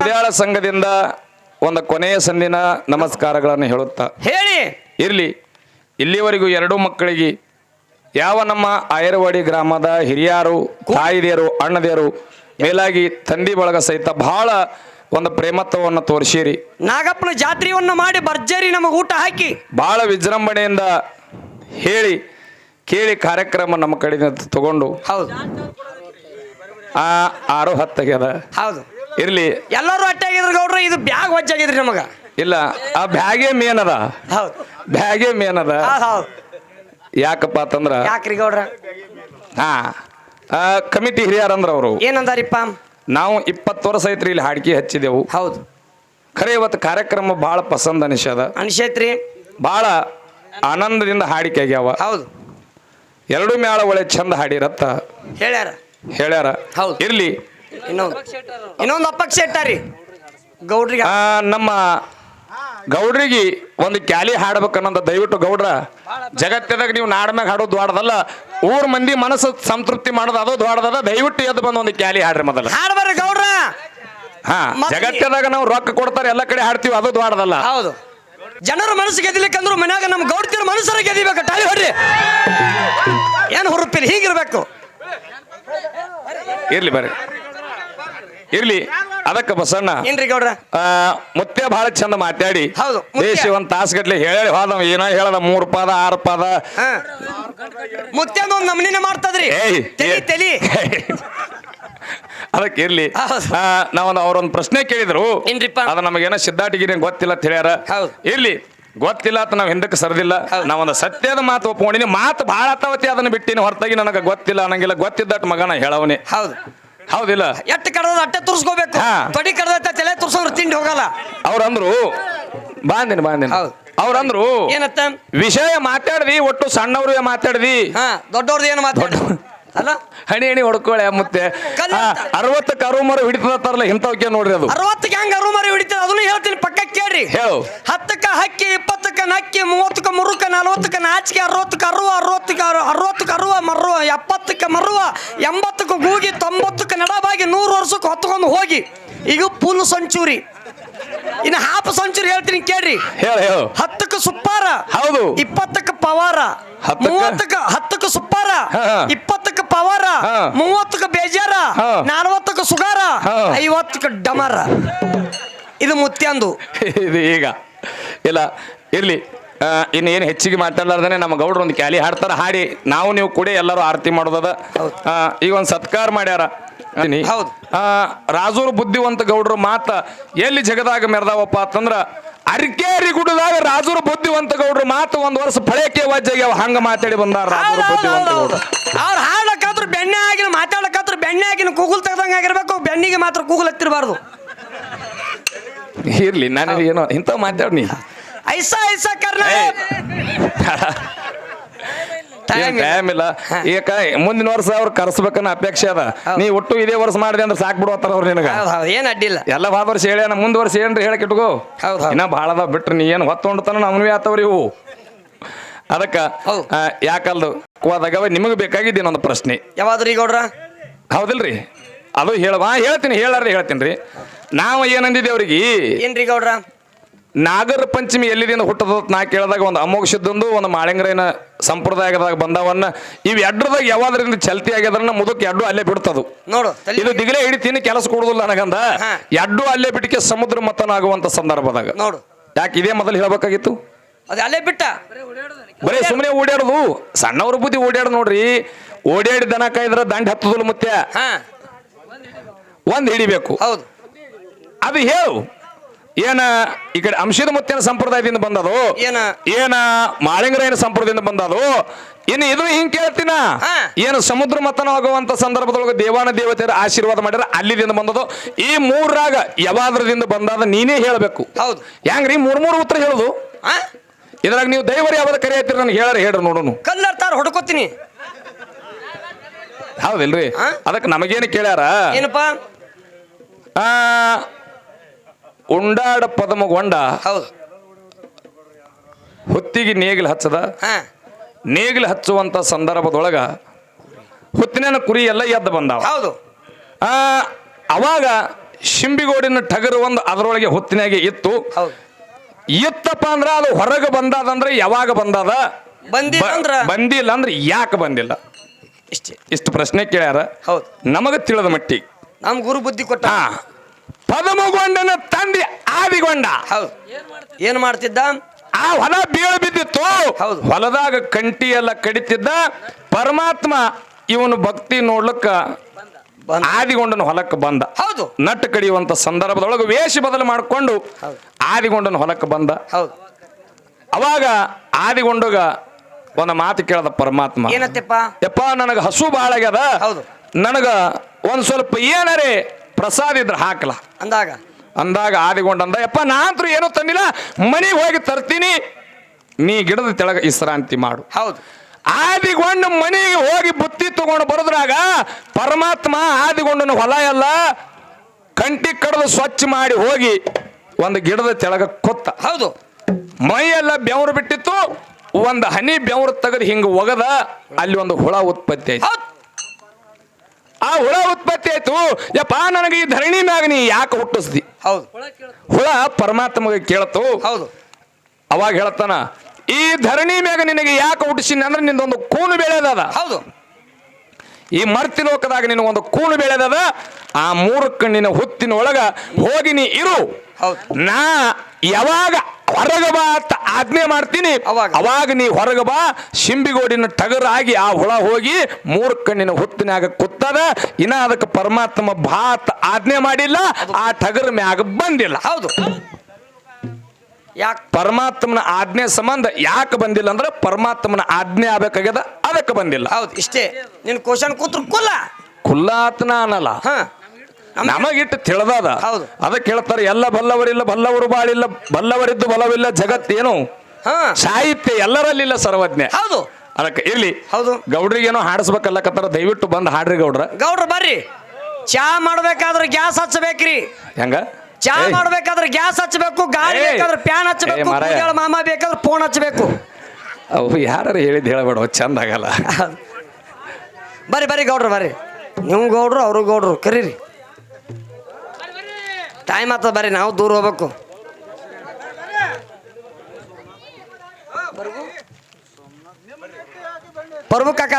ಮಲಯಾಳ ಸಂಘದಿಂದ ಒಂದು ಕೊನೆಯ ಸಂದಿನ ನಮಸ್ಕಾರಗಳನ್ನು ಹೇಳುತ್ತಾ. ಹೇಳಿ. ಇರಲಿ. ಇಲ್ಲಿವರೆಗೂ ಎರಡೂ ಮಕ್ಕಳಿಗೆ ಯಾವ ನಮ್ಮ ಆಯರವಾಡಿ ಗ್ರಾಮದ ಹಿರಿಯರು ತಾಯಿದೇರು ಅಣ್ಣದೇರು ಮೇಲಾಗಿ ತಂದಿ ಬಳಗ ಸಹಿತ ಬಹಳ ಒಂದು ಪ್ರೇಮತ್ವವನ್ನು ತೋರಿಸಿರಿ. ನಾಗಪ್ಪನ ಜಾತ್ರೆಯನ್ನು ಮಾಡಿ ಭರ್ಜರಿ ನಮಗೆ ಊಟ ಹಾಕಿ. ಬಹಳ ವಿಜೃಂಭಣೆಯಿಂದ ಹೇಳಿ ಕೇಳಿ ಕಾರ್ಯಕ್ರಮ ನಮ್ಮ ಕಡೆಯಿಂದ ತಗೊಂಡು ಹೌದು. ಆ ಆರು ಹತ್ತಾಗ್ಯದ ಹೌದು. ಇರಲಿ. ಎಲ್ಲರೂ ಹೊಟ್ಟೆಗಿದ್ರು ಗೌಡ್ರು ಇದು ಬ್ಯಾಗ್ ಹೊಚ್ಚಾಗಿದ್ರಿ ನಮಗ. ಇಲ್ಲ ಆ ಬ್ಯಾಗೇ ಮೇನ್ ಅದ. ಹೌದು. ಬ್ಯಾಗೇ ಮೇನ್ ಅದ. ಹೌದು ಹೌದು. ಯಾಕಪ್ಪ ಅಂತಂದ್ರ? ಯಾಕ್ರಿ ಗೌಡ್ರ? ಹಾ ಆ, ಕಮಿಟಿ ಹಿರಿಯರಂದ್ರ ಅವರು. ಏನಂದಾರಿಪ್ಪ? ನಾವು ಇಪ್ಪತ್ತು ವರ್ಷ ಐತ್ರಿ ಇಲ್ಲಿ ಹಾಡ್ಕಿ ಹಚ್ಚಿದೆವು. ಹೌದು. ಖರೆ ಇವತ್ತು ಕಾರ್ಯಕ್ರಮ ಭಾಳ ಪಸಂದ್ ಅನಿಸದ ಅನಿಸೈತ್ರಿ ಭಾಳ ಆನಂದದಿಂದ ಹಾಡಿಕೆ ಆಗ್ಯಾವ. ಹೌದು. ಎರಡು ಮೇಳ ಒಳ್ಳೆ ಚಂದ ಹಾಡಿರತ್ತ. ಹೇಳ್ಯಾರ. ಹೇಳ್ಯಾರ. ಹೌದು. ಇರ್ಲಿ. ಇನ್ನೊಂದು ಇನ್ನೊಂದು ಅಪಕ್ಷ ಇಟ್ಟಾರಿ ಗೌಡ್ರಿಗೆ ಆ, ನಮ್ಮ ಗೌಡ್ರಿಗೆ ಒಂದು ಕ್ಯಾಲಿ ಹಾಡ್ಬೇಕನ್ನೋದು ದಯವಿಟ್ಟು ಗೌಡ್ರ ಜಗತ್ತದಾಗ ನೀವು ನಾಡ್ಮ್ಯಾಗ ಹಾಡೋದು ದ್ವಾಡದಲ್ಲ ಊರ್ ಮಂದಿ ಮನಸ್ಸು ಸಂತೃಪ್ತಿ ಮಾಡೋದು ಅದು ದ್ವಾಡದದ ದಯವಿಟ್ಟು ಎದ್ದು ಬಂದು ಒಂದು ಕ್ಯಾಲಿ ಹಾಡ್ರಿ ಮೊದಲ. ಹಾಡ್ಬಾರ ಗೌಡ್ರ. ಹಾ ಮತ್ತೆ- ಜಗತ್ತದಾಗ ನಾವು ರೊಕ್ಕ ಕೊಡ್ತಾರೆ ಎಲ್ಲ ಕಡೆ ಹಾಡ್ತೀವಿ ಅದು ದ್ವಾಡದಲ್ಲ ಹೌದು. ಜನರ ಮನಸ್ಸು ಗೆದಿಲಿಕ್ಕಂದ್ರು ಮನ್ಯಾಗ ನಮ್ಮ ಗೌಡ್ತಿರ ಮನಸ್ಸರ ಗೆದಿಬೇಕು ಟಾಳಿ ಹೊಡ್ರಿ. ಏನು ಹುರುಪಿರಿ ಹೀಗಿರ್ಬೇಕು. ಇರ್ಲಿ ಬರ್ರಿ. ಇರ್ಲಿ. ಅದಕ್ಕೆ ಬಸಣ್ಣ. ಏನ್ರಿ ಗೌಡ್ರ? ಮತ್ತೆ ಬಹಳ ಚಂದ ಮಾತಾಡಿ. ಹೌದು. ದೇಶ ಒಂದ್ ತಾಸ್ಗಟ್ಲೆ ಹೇಳಿ ಹೋದ ಏನೋ ಹೇಳದ ಮೂರ್ ಪದ ಆರು ಪದ. ಮುತ್ತೆ ಒಂದು ನಮನಿನ ಮಾಡ್ತದ್ರಿ. ತಲಿ ತಲಿ. ಅದಕ್ಕೆ ಇರ್ಲಿ. ನಾವೊಂದು ಅವ್ರೊಂದು ಪ್ರಶ್ನೆ ಕೇಳಿದ್ರು? ಅದ ನಮಗೇನೋ ಸಿದ್ಧಾಟಿಗಿರಿ ಗೊತ್ತಿಲ್ಲ ಅಂತ ಹೇಳ್ಯಾರ. ಹೌದು. ಇರ್ಲಿ. ಗೊತ್ತಿಲ್ಲ ಅಂತ ನಾವು ಹಿಂದಕ್ಕೆ ಸರದಿಲ್ಲ. ನಾವೊಂದು ಸತ್ಯದ ಮಾತು ಒಪ್ಕೊಂಡಿನಿ. ಮಾತು ಭಾಳ ಅರ್ಥವತಿ ಅದನ್ನ ಬಿಟ್ಟಿನಿ. ಹೊರತಾಗಿ ನನಗೆ ಗೊತ್ತಿಲ್ಲ. ಅನ್ನಂಗಿಲ್ಲ ಗೊತ್ತಿದ್ದಟ್ಟು ಮಗನ ಹೇಳವನಿ. ಹೌದು. ಹೌದಿಲ್ಲ? ಎಟ್ಟು ಕಡದ ಅಟ್ಟೆ ತುರ್ಸ್ಕೋಬೇಕು? ಹಾ. ತೊಡಿ ಕಡದ ತಲೆ ತುರ್ಸೋದ್ರ ತಿಂಡಿ ಹೋಗಲ್ಲ. ಅವ್ರಂದ್ರು ಬಾಂದಿನ ಬಾಂದಿನ ಹೌದು. ಅವ್ರಂದ್ರು ಏನತ್ತ? ವಿಷಯ ಮಾತಾಡ್ದಿ ಒಟ್ಟು ಸಣ್ಣವ್ರಿಗೆ ಮಾತಾಡ್ದಿ. ಹಾ ದೊಡ್ಡವ್ರದ್ದು ಏನು ಮಾತಾಡ ಅಲ್ಲ? ಹಣಿ ಹಣಿ ಹೊಡ್ಕೊಳ್ಳೆ ಮತ್ತೆ. ಕಲ್ಲ- ಅರವತ್ತಕ್ಕೆ ಅರು ಮರ ಹಿಡಿತದತ್ತಾರಲ್ಲ ಇಂಥವಕ್ಕೆ ನೋಡ್ರಿ ಅದು. ಅರವತ್ತಕ್ಕೆ ಹೆಂಗ ಅರು ಮರಿ ಹಿಡಿತದ? ಅದನ್ನು ಹೇಳ್ತೀನಿ ಪಕ್ಕ ಕೇಳ್ರಿ. ಹೇಳು. ಹತ್ತಕ್ಕ ಹಕ್ಕಿ ಇಪ್ಪತ್ತಕ್ಕ ನಕ್ಕಿ ಮೂವತ್ತಕ್ಕ ಮುರುಕ ನಲವತ್ತಕ್ಕ ನಾಚಿಕೆ ಅರವತ್ತಕ್ಕ ಅರುವ ಅರವತ್ತಕ್ಕ ಅರು- ಅರವತ್ತಕ್ಕ ಅರುವ ಮರುವ ಎಪ್ಪತ್ತಕ್ಕ ಮರುವ ಎಂಬತ್ತಕ್ಕ ಗೂಗಿ ತೊಂಬತ್ತಕ್ಕ ನಡಬಾಗಿ ನೂರು ವರ್ಷಕ್ಕೆ ಹೊತ್ಕೊಂಡು ಹೋಗಿ. ಈಗ ಫುಲ್ ಸಂಚೂರಿ. ಇನ್ನು ಹಾಫ್ ಸಂಚೂರಿ ಹೇಳ್ತೀನಿ ಕೇಳ್ರಿ. ಹೇಳು ಹೇಳು. ಹತ್ತಕ್ಕ ಸುಪ್ಪಾರ. ಹೌದು. ಇಪ್ಪತ್ತಕ್ಕ ಪವಾರ. ಹತ್ತಕ್ಕ? ಮೂವತ್ತಕ್ಕ ಹತ್ತಕ್ಕ ಸುಪ್ಪಾರ. ಹಾ, ಹಾ. ಇಪ್ಪತ್ತಕ್ಕ ಹಾ. ಮೂವತ್ತಕ್ಕ ಬೇಜಾರ. ನಲವತ್ತಕ್ಕ ಸುಗಾರ. ಐವತ್ತಕ್ಕ ಡಮರ. ಇದು ಮುತ್ಯಂದು. ಇದು ಈಗ. ಇಲ್ಲ ಇರ್ಲಿ. ಇನ್ನು ಏನು ಹೆಚ್ಚಿಗೆ ಮಾತಾಡ್ಲಾರ್ದೇ ನಮ್ಮ ಗೌಡ್ರು ಒಂದು ಕ್ಯಾಲಿ ಹಾಡ್ತಾರ ಹಾಡಿ. ನಾವು ನೀವು ಕೂಡ ಎಲ್ಲರೂ ಆರತಿ ಮಾಡೋದದ. ಈಗ ಒಂದು ಸತ್ಕಾರ ಮಾಡ್ಯಾರ. ಹೌದು. ರಾಜೂರು ಬುದ್ಧಿವಂತ ಗೌಡ್ರು ಮಾತ ಎಲ್ಲಿ ಜಗದಾಗ ಮೆರೆದಾವಪ್ಪ ಅಂತಂದ್ರ ಅರ್ಕೇರಿ ಗುಡದಾಗ ರಾಜೂರು ಬುದ್ಧಿವಂತ ಗೌಡ್ರು ಮಾತು ಒಂದು ವರ್ಷ ಫಳಕೆ ವಜ್ಜಾಗ್ಯಾವ ಹಂಗ ಮಾತಾಡಿ ಬಂದಾರ ರಾಜೂರು ಬುದ್ಧಿವಂತ ಗೌಡ್ರು. ಅವ್ರು ಬೆಣ್ಣೆ ಆಗಿನ ಮಾತಾಡಕ್ಕಾದ್ರು ಬೆಣ್ಣೆ ಆಗಿನ ಕೂಗುಲ್ ತೆಗ್ದಂಗ ಆಗಿರ್ಬೇಕು ಬೆಣ್ಣಿಗೆ ಮಾತ್ರ ಕೂಗುಲ್ ಹತ್ತಿರಬಾರ್ದು ಇರ್ಲಿ ನಾನು ಏನೋ ಇಂಥವ್ ಮಾತಾಡ್ನಿ. ಐಸಾ ಐಸಾ ಕರ್ನ. Time ಇಲ್ಲ. ಟೈಮ್ ಇಲ್ಲ. ಈಗ ಮುಂದಿನ ವರ್ಷ ಅವ್ರು ಕರ್ಸ್ಬೇಕನ್ನ ಅಪೇಕ್ಷೆ ಅದ. ನೀ ಒಟ್ಟು ಇದೇ ವರ್ಷ ಮಾಡಿದೆ ಅಂದ್ರೆ ಸಾಕ್ ಬಿಡುವತ್ತಾರ ಅವ್ರು ನಿನಗ. ಏನು ಅಡ್ಡಿಲ್ಲ. ಎಲ್ಲ ಬಾ ವರ್ಷ ಹೇಳ್ಯಾನ ಮುಂದ್ ವರ್ಷ ಏನ್ರಿ ಹೇಳಕ್ ಇಟ್ಕೋ. ಹೌದ್ ಹೌದ್. ಇನ್ನ ಭಾಳ ಅದಾವ ಬಿಟ್ರಿ ನೀ ಏನು ಹೊತ್ತೊಂಡ್ತಾನ ನಮ್ನವೇ ಆತವ್ರಿ ಇವು. ಅದಕ್ಕ ಯಾಕಲ್ದು? ಹೋದಾಗವ ನಿಮಗೆ ಬೇಕಾಗಿದ್ದು ಇನ್ನೊಂದು ಪ್ರಶ್ನೆ. ಯಾವಾದ್ರಿ ಗೌಡ್ರ ಹೌದಿಲ್ರಿ. ಅದು ಹೇಳುವ ಹೇಳ್ತೀನಿ ಹೇಳಾರ್ರಿ ಹೇಳ್ತೀನಿ ರೀ ನಾವು ಏನಂದಿದ್ದೆ ಅವ್ರಿಗೆ? ಏನ್ರಿ ಗೌಡ್ರ? ನಾಗರ ಪಂಚಮಿ ಎಲ್ಲಿದಿಂದ ಹುಟ್ಟದ ನಾ ಕೇಳಿದಾಗ ಒಂದು ಅಮೋಘಿಸಿದ್ದೊಂದು ಒಂದು ಮಾಳಿಂಗರೇನ ಸಂಪ್ರದಾಯದಾಗ ಬಂದವನ್ನ ಇವ್ ಎಡ್ರದಾಗ ಯಾವಾದ್ರಿಂದ ಚಲ್ತಿ ಆಗ್ಯದ್ರನ್ನ ಮುದಕ್ ಎಡ್ಡು ಅಲ್ಲೇ ಬಿಡ್ತದು. ನೋಡು ತಲೆ ಇದು ದಿಗಲೇ ಹಿಡಿತೀನಿ ಕೆಲಸ ಕೊಡುದಿಲ್ಲ ನನಗಂದ. ಹಾ. ಎಡ್ಡು ಅಲ್ಲೇ ಬಿಟ್ಟಿಗೆ ಸಮುದ್ರ ಮತನಾಗುವಂತ ಸಂದರ್ಭದಾಗ. ನೋಡು. ಯಾಕೆ ಇದೇ ಮೊದಲು ಹೇಳ್ಬೇಕಾಗಿತ್ತು? ಅದು ಅಲ್ಲೇ ಬಿಟ್ಟ. ಬರೀ ಸುಮ್ಮನೆ ಓಡಾಡುದು ಸಣ್ಣವ್ರ ಬುದ್ಧಿ ಓಡಾಡ್ ನೋಡ್ರಿ. ಓಡಾಡಿ ದನ ಕಾಯ್ದ್ರ ದಂಡ ಹತ್ತದಲ್ಲ ಮುತ್ಯ ಹಾ. ಒಂದ್ ಹಿಡಿಬೇಕು. ಹೌದು. ಅದು ಹೇಳು. ಏನ ಈ ಕಡೆ ಅಂಶದ ಮುತ್ತಿನ ಸಂಪ್ರದಾಯದಿಂದ ಬಂದದು. ಏನ? ಏನ ಮಾಳಿಂಗರಾಯನ ಸಂಪ್ರದಾಯದಿಂದ ಬಂದದು. ಇನ್ನು ಇದು ಹಿಂಗ್ ಕೇಳ್ತೀನ? ಏನು ಸಮುದ್ರ ಮತನವಾಗುವಂತ ಸಂದರ್ಭದೊಳಗೆ ದೇವಾನ ದೇವತೆಯರ ಆಶೀರ್ವಾದ ಮಾಡ್ಯಾರ ಅಲ್ಲಿದಿಂದ ಬಂದದು. ಈ ಮೂರಾಗ ಯಾವಾದ್ರದಿಂದ ಬಂದಾದ ನೀನೇ ಹೇಳಬೇಕು. ಹೌದು. ಹೆಂಗ್ರಿ? ಮೂರ್ ಮೂರು ಉತ್ತರ ಹೇಳುದು. ಹಾ ಇದ್ರಾಗ ನೀವು ದೈವರು ಯಾವ್ದು ಕರೆಯತ್ತೀರಿ ನನಗೆ ಹೇಳರಿ ಹೇಳ್ರಿ ನೋಡೋನು. ಕಲ್ಲರ್ತಾರ ಹೊಡ್ಕೋತೀನಿ. ಹೌದಿಲ್ರಿ? ಅದಕ್ಕೆ ನಮಗೇನು ಕೇಳ್ಯಾರ? ಏನಪ್ಪ? ಆ ಉಂಡಾಡ ಪದಮಗೊಂಡ ಹೌದು. ಹುತ್ತಿಗೆ ನೇಗಿಲು ಹಚ್ಚದ ನೇಗಿಲು ಹಚ್ಚುವಂತ ಸಂದರ್ಭದೊಳಗ ಹೊತ್ತಿನ ಕುರಿ ಎಲ್ಲ ಎದ್ದು ಬಂದಾವ. ಹೌದು. ಆ ಅವಾಗ ಶಿಂಬಿಗೋಡಿನ ಟಗರು ಒಂದು ಅದರೊಳಗೆ ಹೊತ್ತಿನಾಗೆ ಇತ್ತು. ಹೌದು. ಇತ್ತಪ್ಪ ಅಂದ್ರ ಅದು ಹೊರಗೆ ಬಂದದಂದ್ರೆ ಯಾವಾಗ ಬಂದದ? ಬಂದಿಲ್ಲ ಅಂದ್ರ? ಬಂದಿಲ್ಲ ಅಂದ್ರೆ ಯಾಕೆ ಬಂದಿಲ್ಲ? ಇಷ್ಟೇ. ಇಷ್ಟು ಪ್ರಶ್ನೆ ಕೇಳ್ಯಾರ. ಹೌದು. ನಮಗೆ ತಿಳಿದ ಮಟ್ಟಿ ನಮ್ ಗುರು ಬುದ್ಧಿ ಕೊಟ್ಟ. ಹಾ. ಪದಮಗೊಂಡನ ತಂದೆ ಆದಿಗೊಂಡ. ಹೌದು. ಏನ್ ಮಾಡ್ತಿದ್ದ? ಆ ಹೊಲ ಬೀಳು ಬಿದ್ದಿತ್ತು. ಹೌದು. ಹೊಲದಾಗ ಕಂಟಿ ಎಲ್ಲ ಕಡಿತಿದ್ದ. ಪರಮಾತ್ಮ ಇವನು ಭಕ್ತಿ ನೋಡ್ಲಕ್ಕ ಆದಿಗೊಂಡನ ಹೊಲಕ್ಕೆ ಬಂದ. ಹೌದು. ನಟ್ಟು ಕಡಿಯುವಂತ ಸಂದರ್ಭದೊಳಗೆ ವೇಷ ಬದಲು ಮಾಡಿಕೊಂಡು ಆದಿಗೊಂಡನ ಹೊಲಕ್ಕೆ ಬಂದ. ಹೌದು. ಅವಾಗ ಆದಿಗೊಂಡಗ ಒಂದು ಮಾತು ಕೇಳದ ಪರಮಾತ್ಮ. ಏನತ್ತಪ್ಪ? ಯಪ್ಪ ನನಗ ಹಸು ಭಾಳ ಆಗ್ಯದ. ಹೌದು. ನನಗ ಒಂದ್ ಸ್ವಲ್ಪ ಏನಾರೇ ಪ್ರಸಾದ ಇದ್ರೆ ಹಾಕಲ. ಅಂದಾಗ? ಅಂದಾಗ ಆದಿಗೊಂಡ ಅಂದ ಯಪ್ಪ ನಾಂತ್ರು ಏನೂ ತಂದಿಲ್ಲ ಮನೆಗೆ ಹೋಗಿ ತರ್ತೀನಿ. ನೀ ಗಿಡದ ತೆಳಗ ವಿಶ್ರಾಂತಿ ಮಾಡು. ಹೌದು. ಆದಿಗೊಂಡ ಮನೆಗೆ ಹೋಗಿ ಬುತ್ತಿ ತಗೊಂಡು ಬರೋದ್ರಾಗ ಪರಮಾತ್ಮ ಆದಿಗೊಂಡನ ಹೊಲ ಎಲ್ಲ ಕಂಟಿ ಕಡ್ದು ಸ್ವಚ್ಛ ಮಾಡಿ ಹೋಗಿ ಒಂದು ಗಿಡದ ತೆಳಗ ಕೊತ್ತ. ಹೌದು. ಮೈಯೆಲ್ಲ ಬೆವರು ಬಿಟ್ಟಿತ್ತು ಒಂದು ಹನಿ ಬೆವರು ತೆಗೆದು ಹಿಂಗ ಒಗದ ಅಲ್ಲಿ ಒಂದು ಹುಳ ಉತ್ಪತ್ತಿ ಆಯ್ತು. ಆ ಹುಳ ಉತ್ಪತ್ತಿ ಆಯ್ತು. ಯಪ್ಪ ನನಗೆ ಈ ಧರಣಿ ಮ್ಯಾಗ ನೀ ಯಾಕೆ ಹುಟ್ಟಿಸ್ದಿ? ಹೌದು. ಹುಳ ಪರಮಾತ್ಮಗೆ ಕೇಳತು. ಹೌದು. ಅವಾಗ ಹೇಳ್ತಾನ ಈ ಧರಣಿ ಮ್ಯಾಗ ನಿನಗೆ ಯಾಕೆ ಹುಟ್ಟಿಸಿನಿ ಅಂದ್ರೆ ನಿಂದೊಂದು ಕೂನು ಬೆಳೆದದ. ಹೌದು. ಈ ಮರ್ತಿ ಲೋಕದಾಗ ನಿನಗೊಂದು ಒಂದು ಕೂನು ಬೆಳೆದದ. ಆ ಮೂರು ಕಣ್ಣಿನ ಹುತ್ತಿನ ಒಳಗ ಹೋಗಿ ನೀ ಇರು. ನಾ ಯಾವಾಗ ಹೊರಗ ಬಾ ಅಂತ ಆಜ್ಞೆ ಮಾಡ್ತೀನಿ. ಅವಾಗ. ಅವಾಗ ನೀ ಹೊರಗ ಬಾ. ಶಿಂಬಿಗೋಡಿನ ಟಗರಾಗಿ ಆ ಹುಳ ಹೋಗಿ ಮೂರು ಕಣ್ಣಿನ ಹುತ್ತಿನಾಗ ಕುತ್ತದ ಇನ್ನ ಅದಕ್ಕೆ ಪರಮಾತ್ಮ ಭಾತ್ ಆಜ್ಞೆ ಮಾಡಿಲ್ಲ. ಆ ಟಗರ ಮ್ಯಾಗ ಬಂದಿಲ್ಲ. ಹೌದು. ಯಾಕೆ ಪರಮಾತ್ಮನ ಆಜ್ಞೆ ಸಂಬಂಧ ಯಾಕೆ ಬಂದಿಲ್ಲ ಅಂದ್ರೆ ಪರಮಾತ್ಮನ ಆಜ್ಞೆ ಆಗ್ಬೇಕಾಗ್ಯದ ಅದಕ್ಕೆ ಬಂದಿಲ್ಲ. ಹೌದು ಇಷ್ಟೇ. ನಿನ್ ಕ್ವಶನ್ ಕೂತ್ರು ಕುಲ್ಲ. ಕುಲ್ಲಾತ್ನ ಅನ್ನಲ್ಲ. ಹಾ. ನಮಗಿಟ್ಟು ತಿಳಿದಾದ. ಹೌದು. ಅದಕ್ಕೆ ಹೇಳ್ತಾರೆ ಎಲ್ಲ ಬಲ್ಲವರಿಲ್ಲ ಬಲ್ಲವರು ಬಾಳಿಲ್ಲ ಬಲ್ಲವರಿದ್ದು ಬಲವಿಲ್ಲ ಜಗತ್ತೇನು ಹಾ. ಸಾಹಿತ್ಯ ಎಲ್ಲರಲ್ಲಿಲ್ಲ ಸರ್ವಜ್ಞೆ. ಹೌದು. ಅದಕ್ಕೆ ಇರ್ಲಿ. ಹೌದು. ಗೌಡ್ರಿಗೇನೋ ಹಾಡಿಸ್ಬೇಕಲ್ಲಕತ್ತಾರ ದಯವಿಟ್ಟು ಬಂದು ಹಾಡ್ರಿ ಗೌಡ್ರ. ಗೌಡ್ರ ಬರ್ರಿ. ಚಾ ಮಾಡ್ಬೇಕಾದ್ರೆ ಗ್ಯಾಸ್ ಹಚ್ಚಬೇಕ್ರಿ. ಹೆಂಗ? ಚಾ ಮಾಡ್ಬೇಕಾದ್ರೆ ಗ್ಯಾಸ್ ಹಚ್ಚಬೇಕು ಗಾಳಿ ಏಯ್. ಬೇಕಾದ್ರೆ ಪ್ಯಾನ್ ಹಚ್ಚಬೇಕು ಮಾರಾಯ. ಮಾಮ ಬೇಕಾದ್ರೆ ಫೋನ್ ಹಚ್ಚಬೇಕು. ಅವು ಯಾರು ಹೇಳಿದ್ ಹೇಳಬೇಡ ಚಂದ ಆಗಲ್ಲ. ಬರ್ರಿ ಬರ್ರಿ ಗೌಡ್ರು ಬರ್ರಿ. ನೀವು ಗೌಡ್ರು ಅವರು ಗೌಡ್ರು ಕರೀರಿ. ಟೈಮ್ ಆಗ್ತದ ಬರ್ರಿ ನಾವು ದೂರ ಹೋಗ್ಬೇಕು. ಪರ್ವು ಕಾಕ